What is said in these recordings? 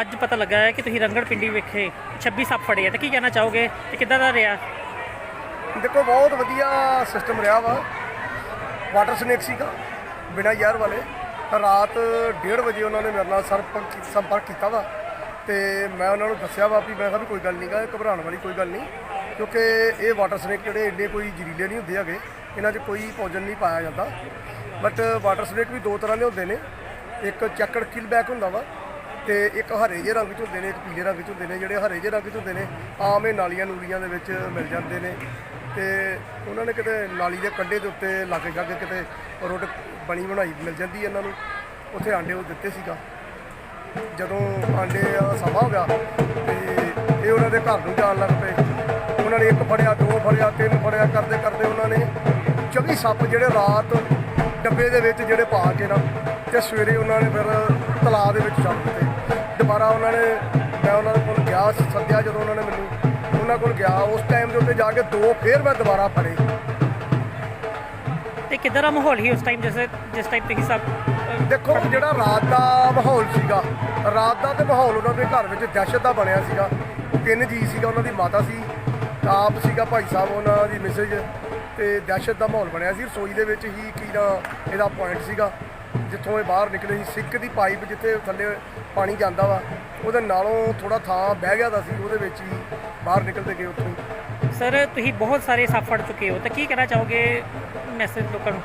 ਅੱਜ ਪਤਾ ਲੱਗਾ ਹੈ ਕਿ ਤੁਸੀਂ ਰੰਗੜ ਪਿੰਡੀ ਵਿਖੇ 26 ਸੱਪ ਫੜੇ ਆ ਤੇ ਕੀ ਕਹਿਣਾ ਚਾਹੋਗੇ ਤੇ ਕਿੱਦਾਂ ਦਾ ਰਿਹਾ? ਦੇਖੋ, ਬਹੁਤ ਵਧੀਆ ਸਿਸਟਮ ਰਿਹਾ ਵਾ। ਵਾਟਰ ਸਨੇਕ ਸੀਗਾ, ਬਿਨਾ ਯਾਰ ਵਾਲੇ। ਰਾਤ 1:30 ਵਜੇ ਉਹਨਾਂ ਨੇ ਮੇਰੇ ਨਾਲ ਸਰਪ- ਸੰਪਰਕ ਕੀਤਾ ਵਾ ਤੇ ਮੈਂ ਉਹਨਾਂ ਨੂੰ ਦੱਸਿਆ ਵਾ ਵੀ ਮੈਂ ਕਿਹਾ ਵੀ ਕੋਈ ਗੱਲ ਨਹੀਂ ਗਾ, ਇਹ ਘਬਰਾਉਣ ਵਾਲੀ ਕੋਈ ਗੱਲ ਨਹੀਂ ਕਿਉਂਕਿ ਇਹ ਵਾਟਰ ਸਨੇਕ ਜਿਹੜੇ ਇੰਨੇ ਕੋਈ ਜ਼ਹਿਰੀਲੇ ਨਹੀਂ ਹੁੰਦੇ ਹੈਗੇ, ਇਹਨਾਂ 'ਚ ਕੋਈ ਪੋਜਨ ਨਹੀਂ ਪਾਇਆ ਜਾਂਦਾ। ਬਟ ਵਾਟਰ ਸਨੇਕ ਵੀ ਦੋ ਤਰ੍ਹਾਂ ਦੇ ਹੁੰਦੇ ਨੇ। ਇੱਕ ਚੱਕੜ ਕਿਲ ਬੈਕ ਹੁੰਦਾ ਵਾ ਤੇ ਇੱਕ ਹਰੇ ਜਿਹੇ ਰੰਗ 'ਚ ਹੁੰਦੇ ਨੇ, ਇੱਕ ਪੀਲੇ ਰੰਗ 'ਚ ਹੁੰਦੇ ਨੇ, ਜਿਹੜੇ ਹਰੇ ਜਿਹੇ ਰੰਗ 'ਚ ਹੁੰਦੇ ਨੇ, ਆਮ ਇਹ ਨਾਲੀਆਂ ਨੂਲੀਆਂ ਦੇ ਵਿੱਚ ਮਿਲ ਜਾਂਦੇ ਨੇ। ਤੇ ਉਹਨਾਂ ਨੇ ਕਿਤੇ ਨਾਲੀ ਦੇ ਕੰਢੇ ਦੇ ਉੱਤੇ ਲਾਗੇ ਜਾ ਕੇ ਕਿਤੇ ਰੋਡ ਬਣੀ ਬਣਾਈ ਮਿਲ ਜਾਂਦੀ ਇਹਨਾਂ ਨੂੰ। ਉੱਥੇ ਆਂਡੇ ਉਹ ਦਿੱਤੇ ਸੀਗਾ। ਜਦੋਂ ਆਂਡੇ ਦਾ ਸਮਾਂ ਹੋ ਗਿਆ ਤੇ ਇਹ ਉਹਨਾਂ ਦੇ ਘਰ ਨੂੰ ਜਾਣ ਲੱਗ ਪਏ। ਉਹਨਾਂ ਨੇ ਇੱਕ ਫੜਿਆ, ਦੋ ਫੜਿਆ, ਤਿੰਨ ਫੜਿਆ, ਕਰਦੇ ਕਰਦੇ ਉਹਨਾਂ ਨੇ 24 ਸੱਪ ਜਿਹੜੇ ਰਾਤ ਡੱਬੇ ਦੇ ਵਿੱਚ ਜਿਹੜੇ ਪਾ ਕੇ ਨਾ ਤੇ ਸਵੇਰੇ ਉਹਨਾਂ ਨੇ ਫਿਰ ਤਲਾਅ ਦੇ ਵਿੱਚ ਛੱਡ ਦਿੱਤੇ। ਦੁਬਾਰਾ ਉਹਨਾਂ ਨੇ ਮੈਂ ਉਹਨਾਂ ਕੋਲ ਗਿਆ ਸੱਦਿਆ ਜਦੋਂ ਉਹਨਾਂ ਨੇ ਮੈਨੂੰ ਉਹਨਾਂ ਕੋਲ ਗਿਆ ਉਸ ਟਾਈਮ ਦੇ ਉੱਤੇ ਜਾ ਕੇ ਦੋ ਫੇਰ ਮੈਂ ਦੁਬਾਰਾ ਫੜੇ। ਤੇ ਕਿੱਦਾਂ ਦਾ ਮਾਹੌਲ ਸੀ ਉਸ ਟਾਈਮ ਜਿਸ ਜਿਸ ਟਾਈਮ ਤੁਸੀਂ ਸਭ ਦੇਖੋ ਜਿਹੜਾ ਰਾਤ ਦਾ ਮਾਹੌਲ ਸੀਗਾ ਰਾਤ ਦਾ ਤੇ ਮਾਹੌਲ ਉਹਨਾਂ ਦੇ ਘਰ ਵਿੱਚ ਦਹਿਸ਼ਤ ਦਾ ਬਣਿਆ ਸੀਗਾ। ਤਿੰਨ ਜੀ ਸੀਗਾ ਉਹਨਾਂ ਦੀ ਮਾਤਾ ਸੀ ਆਪ ਸੀਗਾ ਭਾਈ ਸਾਹਿਬ ਉਹਨਾਂ ਦੀ ਮਿਸੇਜ ਤੇ ਦਹਿਸ਼ਤ ਦਾ ਮਾਹੌਲ ਬਣਿਆ ਸੀ। ਰਸੋਈ ਦੇ ਵਿੱਚ ਹੀ ਕੀ ਨਾ ਇਹਦਾ ਪੁਆਇੰਟ ਸੀਗਾ। ਜਿੱਥੋਂ ਇਹ ਬਾਹਰ ਨਿਕਲੇ ਸੀ ਸਿੱਕ ਦੀ ਪਾਈਪ ਜਿੱਥੇ ਥੱਲੇ ਪਾਣੀ ਜਾਂਦਾ ਵਾ ਉਹਦੇ ਨਾਲੋਂ ਥੋੜਾ ਥਾਂ ਬਹਿ ਗਿਆ ਦਾ ਸੀ ਉਹਦੇ ਵਿੱਚ ਹੀ ਬਾਹਰ ਨਿਕਲਦੇ ਗਏ ਉੱਥੋਂ। ਸਰ ਤੁਸੀਂ ਬਹੁਤ ਸਾਰੇ ਸੱਪ ਫੜ ਚੁੱਕੇ ਹੋ ਤੇ ਕੀ ਕਹਿਣਾ ਚਾਹੋਗੇ ਮੈਸੇਜ ਲੋਕਾਂ ਨੂੰ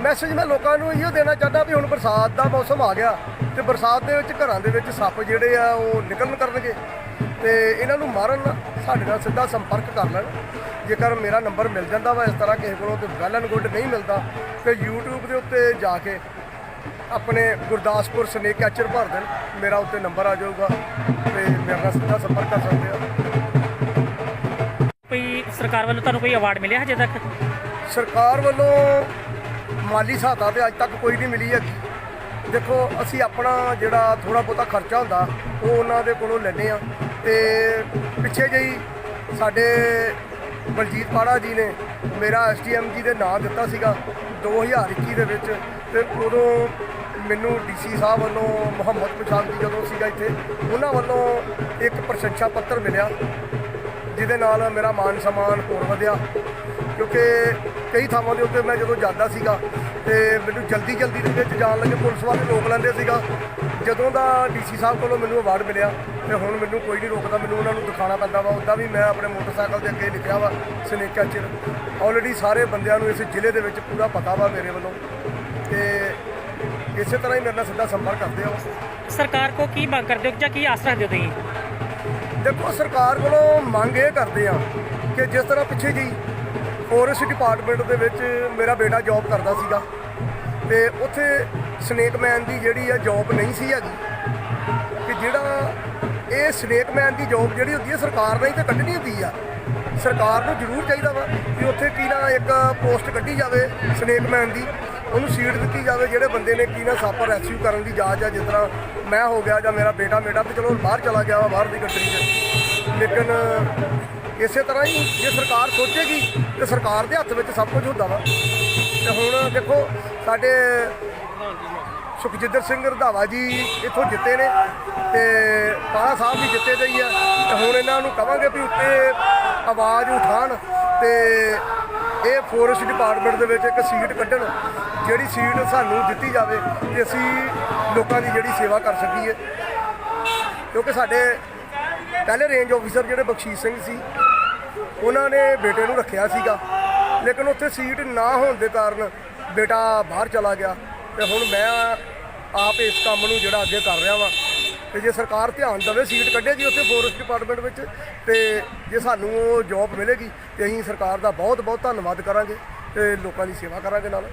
ਮੈਸੇਜ ਮੈਂ ਲੋਕਾਂ ਨੂੰ ਇਹੋ ਦੇਣਾ ਚਾਹੁੰਦਾ ਵੀ ਹੁਣ ਬਰਸਾਤ ਦਾ ਮੌਸਮ ਆ ਗਿਆ ਤੇ ਬਰਸਾਤ ਦੇ ਵਿੱਚ ਘਰਾਂ ਦੇ ਵਿੱਚ ਸੱਪ ਜਿਹੜੇ ਆ ਉਹ ਨਿਕਲਣ ਕਰਨਗੇ ਤੇ ਇਹਨਾਂ ਨੂੰ ਮਾਰਨ ਸਾਡੇ ਨਾਲ ਸਿੱਧਾ ਸੰਪਰਕ ਕਰ ਲੈਣ। ਜੇਕਰ ਮੇਰਾ ਨੰਬਰ ਮਿਲ ਜਾਂਦਾ ਵਾ ਇਸ ਤਰ੍ਹਾਂ ਕਿਸੇ ਕੋਲੋਂ ਤੇ ਵੈਲ ਐਂਡ ਗੁੱਡ ਨਹੀਂ ਮਿਲਦਾ ਤੇ YouTube ਦੇ ਉੱਤੇ ਜਾ ਕੇ ਆਪਣੇ ਗੁਰਦਾਸਪੁਰ ਸਨੇਕ ਕੈਚਰ ਭਰ ਦੇਣ। ਮੇਰਾ ਉੱਤੇ ਨੰਬਰ ਆ ਜਾਊਗਾ ਤੇ ਮੇਰੇ ਨਾਲ ਸਿੱਧਾ ਸੰਪਰਕ ਕਰ ਸਕਦੇ ਆ। ਕੋਈ ਸਰਕਾਰ ਵੱਲੋਂ ਤੁਹਾਨੂੰ ਕੋਈ ਅਵਾਰਡ ਮਿਲਿਆ ਹਜੇ ਤੱਕ? ਸਰਕਾਰ ਵੱਲੋਂ ਮਾਲੀ ਸਹਾਇਤਾ ਤੇ ਅੱਜ ਤੱਕ ਕੋਈ ਨਹੀਂ ਮਿਲੀ ਹੈਗੀ ਦੇਖੋ ਅਸੀਂ ਆਪਣਾ ਜਿਹੜਾ ਥੋੜਾ ਬਹੁਤਾ ਖਰਚਾ ਹੁੰਦਾ ਉਹ ਉਹਨਾਂ ਦੇ ਕੋਲੋਂ ਲੈਂਦੇ ਆ ਤੇ ਪਿੱਛੇ ਜਿਹੀ ਸਾਡੇ ਬਲਜੀਤ ਪਾੜਾ ਜੀ ਨੇ ਮੇਰਾ ਐਸਟੀਐਮ ਜੀ ਦੇ ਨਾਂ ਦਿੱਤਾ ਸੀਗਾ 2021 ਦੇ ਵਿੱਚ ਤੇ ਉਦੋਂ ਮੈਨੂੰ ਡੀਸੀ ਸਾਹਿਬ ਵੱਲੋਂ ਮੁਹੰਮਦ ਪਛਾਨ ਜੀ ਜਦੋਂ ਸੀਗਾ ਇੱਥੇ, ਉਹਨਾਂ ਵੱਲੋਂ ਇੱਕ ਪ੍ਰਸ਼ੰਸਾ ਪੱਤਰ ਮਿਲਿਆ, ਜਿਹਦੇ ਨਾਲ ਮੇਰਾ ਮਾਨ ਸਨਮਾਨ ਹੋਰ ਵਧਿਆ। ਕਿਉਂਕਿ ਕਈ ਥਾਵਾਂ ਦੇ ਉੱਤੇ ਮੈਂ ਜਦੋਂ ਜਾਂਦਾ ਸੀਗਾ ਤੇ ਮੈਨੂੰ ਜਲਦੀ ਜਲਦੀ ਦੇ ਵਿੱਚ ਜਾਣ ਲੱਗੇ, ਪੁਲਿਸ ਵਾਲੇ ਰੋਕ ਲੈਂਦੇ ਸੀਗਾ। ਜਦੋਂ ਦਾ ਡੀਸੀ ਸਾਹਿਬ ਕੋਲੋਂ ਮੈਨੂੰ ਅਵਾਰਡ ਮਿਲਿਆ ਤੇ ਹੁਣ ਮੈਨੂੰ ਕੋਈ ਨਹੀਂ ਰੋਕਦਾ ਮੈਨੂੰ ਉਹਨਾਂ ਨੂੰ ਦਿਖਾਣਾ ਪੈਂਦਾ ਵਾ। ਉੱਦਾਂ ਵੀ ਮੈਂ ਆਪਣੇ ਮੋਟਰਸਾਈਕਲ ਦੇ ਅੱਗੇ ਲਿਖਿਆ ਵਾ ਸਨੇਕ ਕੈਚਰ ਆਲਰੇਡੀ ਸਾਰੇ ਬੰਦਿਆਂ ਨੂੰ ਇਸ ਜ਼ਿਲ੍ਹੇ ਦੇ ਵਿੱਚ ਪੂਰਾ ਪਤਾ ਵਾ ਮੇਰੇ ਵੱਲੋਂ। ਤੇ ਇਸੇ ਤਰ੍ਹਾਂ ਹੀ ਮੇਰੇ ਨਾਲ ਸਿੱਧਾ ਸੰਪਰਕ ਕਰਦੇ ਆ ਉਹ। ਸਰਕਾਰ ਕੋ ਕੀ ਮੰਗ ਕਰਦੇ ਹੋ ਜਾਂ ਕੀ ਆਸ ਰੱਖਦੇ ਹੋ ਤੁਸੀਂ? ਦੇਖੋ ਸਰਕਾਰ ਕੋਲੋਂ ਮੰਗ ਇਹ ਕਰਦੇ ਆ ਕਿ ਜਿਸ ਤਰ੍ਹਾਂ ਪਿੱਛੇ ਜੀ ਫੋਰੈਸਟ ਡਿਪਾਰਟਮੈਂਟ ਦੇ ਵਿੱਚ ਮੇਰਾ ਬੇਟਾ ਜੌਬ ਕਰਦਾ ਸੀਗਾ ਤੇ ਉੱਥੇ ਸਨੇਕਮੈਨ ਦੀ ਜਿਹੜੀ ਆ ਜੌਬ ਨਹੀਂ ਸੀ ਹੈਗੀ, ਕਿ ਜਿਹੜਾ ਇਹ ਸਨੇਕਮੈਨ ਦੀ ਜੌਬ ਜਿਹੜੀ ਹੁੰਦੀ ਹੈ ਸਰਕਾਰ ਨੇ ਹੀ ਤਾਂ ਕੱਢਣੀ ਹੁੰਦੀ ਆ। ਸਰਕਾਰ ਨੂੰ ਜ਼ਰੂਰ ਚਾਹੀਦਾ ਵਾ ਕਿ ਉੱਥੇ ਕੀ ਨਾ ਇੱਕ ਪੋਸਟ ਕੱਢੀ ਜਾਵੇ ਸਨੇਕਮੈਨ ਦੀ, ਉਹਨੂੰ ਸੀਟ ਦਿੱਤੀ ਜਾਵੇ ਜਿਹੜੇ ਬੰਦੇ ਨੇ ਕੀ ਨਾ ਸੱਪ ਰੈਸਕਿਊ ਕਰਨ ਦੀ ਜਾਂਚ ਆ, ਜਿਸ ਤਰ੍ਹਾਂ ਮੈਂ ਹੋ ਗਿਆ ਜਾਂ ਮੇਰਾ ਬੇਟਾ ਬੇਟਾ ਵੀ ਚਲੋ ਬਾਹਰ ਚਲਾ ਗਿਆ ਵਾ, ਬਾਹਰ ਦੀ ਕੰਟਰੀ 'ਚ। ਲੇਕਿਨ ਇਸੇ ਤਰ੍ਹਾਂ ਹੀ ਜੇ ਸਰਕਾਰ ਸੋਚੇਗੀ ਤੇ ਸਰਕਾਰ ਦੇ ਹੱਥ ਵਿੱਚ ਸਭ ਕੁਝ ਹੁੰਦਾ ਵਾ। ਤੇ ਹੁਣ ਦੇਖੋ, ਸਾਡੇ ਸੁਖਜਿੰਦਰ ਸਿੰਘ ਰੰਧਾਵਾ ਜੀ ਇੱਥੋਂ ਜਿੱਤੇ ਨੇ ਤੇ ਪਾਲਾ ਸਾਹਿਬ ਵੀ ਜਿੱਤੇ ਗਈ ਆ। ਤੇ ਹੁਣ ਇਹਨਾਂ ਨੂੰ ਕਵਾਂਗੇ ਵੀ ਉੱਤੇ ਆਵਾਜ਼ ਉਠਾਣ ਤੇ ਇਹ ਫੋਰੈਸਟ ਡਿਪਾਰਟਮੈਂਟ ਦੇ ਵਿੱਚ ਇੱਕ ਸੀਟ ਕੱਢਣ, ਜਿਹੜੀ ਸੀਟ ਸਾਨੂੰ ਦਿੱਤੀ ਜਾਵੇ ਤੇ ਅਸੀਂ ਲੋਕਾਂ ਦੀ ਜਿਹੜੀ ਸੇਵਾ ਕਰ ਸਕੀਏ। ਕਿਉਂਕਿ ਸਾਡੇ ਪਹਿਲੇ ਰੇਂਜ ਆਫੀਸਰ ਜਿਹੜੇ ਬਖਸ਼ੀਸ਼ ਸਿੰਘ ਸੀ, ਉਹਨਾਂ ਨੇ ਬੇਟੇ ਨੂੰ ਰੱਖਿਆ ਸੀਗਾ, ਲੇਕਿਨ ਉੱਥੇ ਸੀਟ ਨਾ ਹੋਣ ਦੇ ਕਾਰਨ ਬੇਟਾ ਬਾਹਰ ਚਲਾ ਗਿਆ। ਤੇ ਹੁਣ ਮੈਂ ਆਪ ਇਸ ਕੰਮ ਨੂੰ ਜਿਹੜਾ ਅੱਗੇ ਕਰ ਰਿਹਾ ਵਾਂ। ਤੇ ਜੇ ਸਰਕਾਰ ਧਿਆਨ ਦੇਵੇ, ਸੀਟ ਕੱਢੇਗੀ ਉੱਥੇ ਫੋਰੈਸਟ ਡਿਪਾਰਟਮੈਂਟ ਵਿੱਚ, ਤੇ ਜੇ ਸਾਨੂੰ ਉਹ ਜੌਬ ਮਿਲੇਗੀ, ਤੇ ਅਸੀਂ ਸਰਕਾਰ ਦਾ ਬਹੁਤ ਬਹੁਤ ਧੰਨਵਾਦ ਕਰਾਂਗੇ ਤੇ ਲੋਕਾਂ ਦੀ ਸੇਵਾ ਕਰਾਂਗੇ ਨਾਲ।